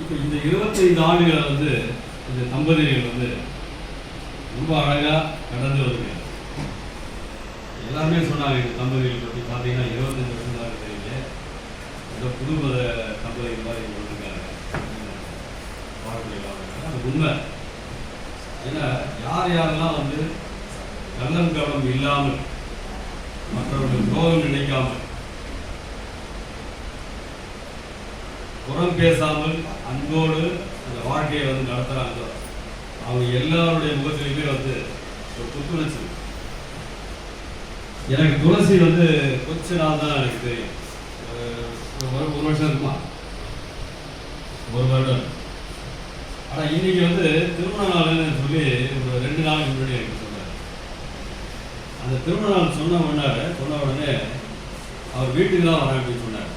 இப்போ இந்த இருபத்தைந்து ஆண்டுகளை வந்து இந்த தம்பதிகள் வந்து ரொம்ப அழகா கடந்து வருது எல்லாருமே சொன்னாங்க இந்த தம்பதிகள் பற்றி பார்த்தீங்கன்னா இருபத்தஞ்சு வருஷம் தான் இருக்கிறீங்க புது மத தம்பதிகள் மாதிரி வந்திருக்காங்க. வாழ்க்கையில் அது உண்மை. ஏன்னா யார் யாரெல்லாம் வந்து கள்ளம் கவனம் இல்லாமல் மற்றவர்கள் துரோகம் நினைக்காமல் புறம் பேசாமல் அன்போடு அந்த வாழ்க்கையை வந்து நடத்துகிறாங்க அவங்க எல்லாருடைய முகத்திலையுமே வந்து ஒரு புத்துணர்ச்சி. எனக்கு துளசி வந்து கொஞ்ச நாள் தான் எனக்கு தெரியும். ஒரு ஒரு வருஷம் இருக்குமா? ஒரு வருடம். ஆனால் இன்னைக்கு வந்து திருமண நாள்னு சொல்லி ஒரு ரெண்டு நாள் முன்னாடி எனக்கு சொன்னார். அந்த திருமண நாள் சொன்ன உடனே சொன்ன உடனே அவர் வீட்டுக்கு தான் வரேன் அப்படின்னு சொன்னார்.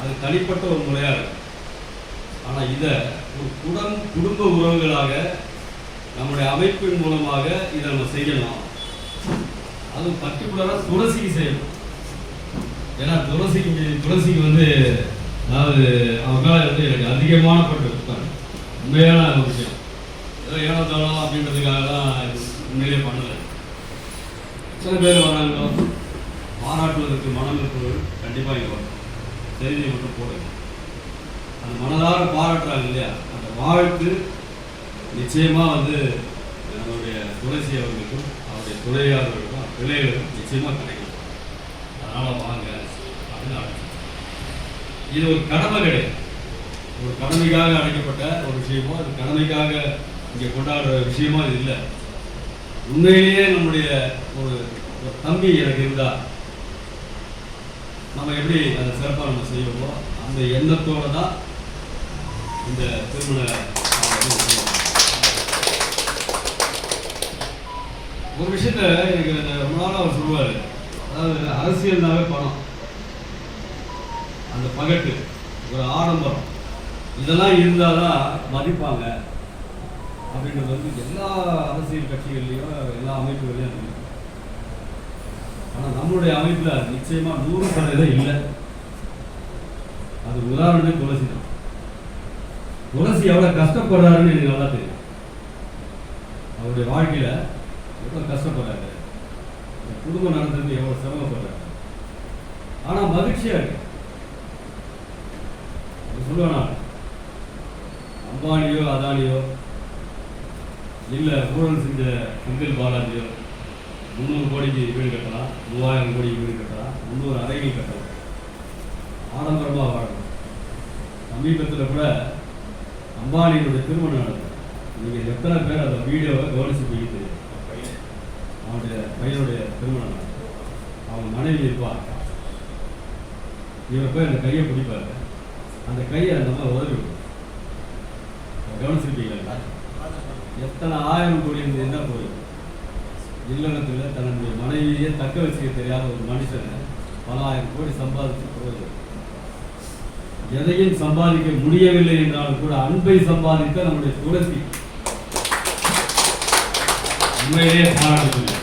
அது தனிப்பட்ட ஒரு முறையாக இருக்கும் ஆனால் இதை ஒரு குடம் குடும்ப உறவுகளாக நம்முடைய அமைப்பின் மூலமாக இதை நம்ம செய்யலாம். அதுவும் பர்டிகுலராக துளசிக்கு செய்யணும். ஏன்னா துளசிக்கு துளசிக்கு வந்து அதாவது அவங்க வந்து எனக்கு அதிகமான பட்டு இருப்பாங்க உண்மையான விஷயம். ஏதோ ஏனோ தானோ அப்படின்றதுக்காக தான் உண்மையிலே பண்ணலை. சில பேர் வராங்களோ பாராட்டுவதற்கு மனம் இருப்பவர்கள் கண்டிப்பாக இங்கே வரும் செய்தியை மட்டும் போடுங்க. அந்த மனதார பாராட்டுறாங்க இல்லையா? அந்த வாழ்த்து நிச்சயமாக வந்து நம்மளுடைய துளசி அவர்களுக்கும் அவருடைய துணையாளர்களுக்கும் பிள்ளைகளுக்கும் நிச்சயமாக கிடைக்கும். அதனால் வாங்க அப்படின்னு இது ஒரு கடமை கிடையாது. ஒரு கடமைக்காக அழைக்கப்பட்ட ஒரு விஷயமோ அது கடமைக்காக இங்கே கொண்டாடுற விஷயமோ இது இல்லை. உண்மையிலேயே நம்முடைய ஒரு ஒரு தம்பி எனக்கு இருந்தா நம்ம எப்படி அதை சிறப்பாக நம்ம செய்வோமோ அந்த எண்ணத்தோடு தான் இந்த திருமண ஒரு விஷயத்த எனக்கு ரொம்ப அவர் சொல்லுவார். அதாவது அரசியல்னாவே பணம். அந்த பகட்டு ஒரு ஆடம்பரம். இதெல்லாம் இருந்தால் தான் மதிப்பாங்க. அப்படின்றது வந்து எல்லா அரசியல் கட்சிகள்லையும் எல்லா அமைப்புகள்லையும் அது ஆனால் நம்மளுடைய அமைப்பில் நிச்சயமாக நிச்சயமா நூறு சதவீதம் இல்லை. அது உதாரணமே துளசி தான் துளசி எவ்வளோ கஷ்டப்படுறாருன்னு எனக்கு நல்லா தெரியும். அவருடைய வாழ்க்கையில எவ்வளோ கஷ்டப்படுறாரு. இந்த குடும்பம் நடந்ததுக்கு எவ்வளோ சிரமப்படுறாரு. ஆனால் மகிழ்ச்சியா இருக்கு. சொல்லுவேன் அம்பானியோ அதானியோ இல்லை ஊழல் செஞ்ச செந்தில் பாலாஜியோ முந்நூறு கோடிக்கு வீடு கட்டலாம் மூவாயிரம் கோடிக்கு வீடு கட்டலாம் முந்நூறு அறைகள் கட்டலாம். ஆடம்பரமாக வாழணும். சமீபத்தில் கூட அம்பானியினுடைய திருமணம் நடந்தது. நீங்கள் எத்தனை பேர் அந்த வீடியோவை கவனிச்சு போயிட்டு அவனுடைய பையனுடைய திருமணம் அவன் மனைவி இருப்பா. இவன் போய் அந்த கையை பிடிப்பாரு. அந்த கையை அந்த மாதிரி உதவி விடும் எத்தனை ஆயிரம் கோடி இருந்து என்ன போயிடும் இல்லறத்தில் தன்னுடைய மனைவியே தக்க வச்சுக்க தெரியாத ஒரு மனுஷனை பல ஆயிரம் கோடி சம்பாதிச்சு போகுது. எதையும் சம்பாதிக்க முடியவில்லை என்றாலும் கூட அன்பை சம்பாதித்த நம்முடைய துளசி. உண்மையிலே பாராட்டுகள்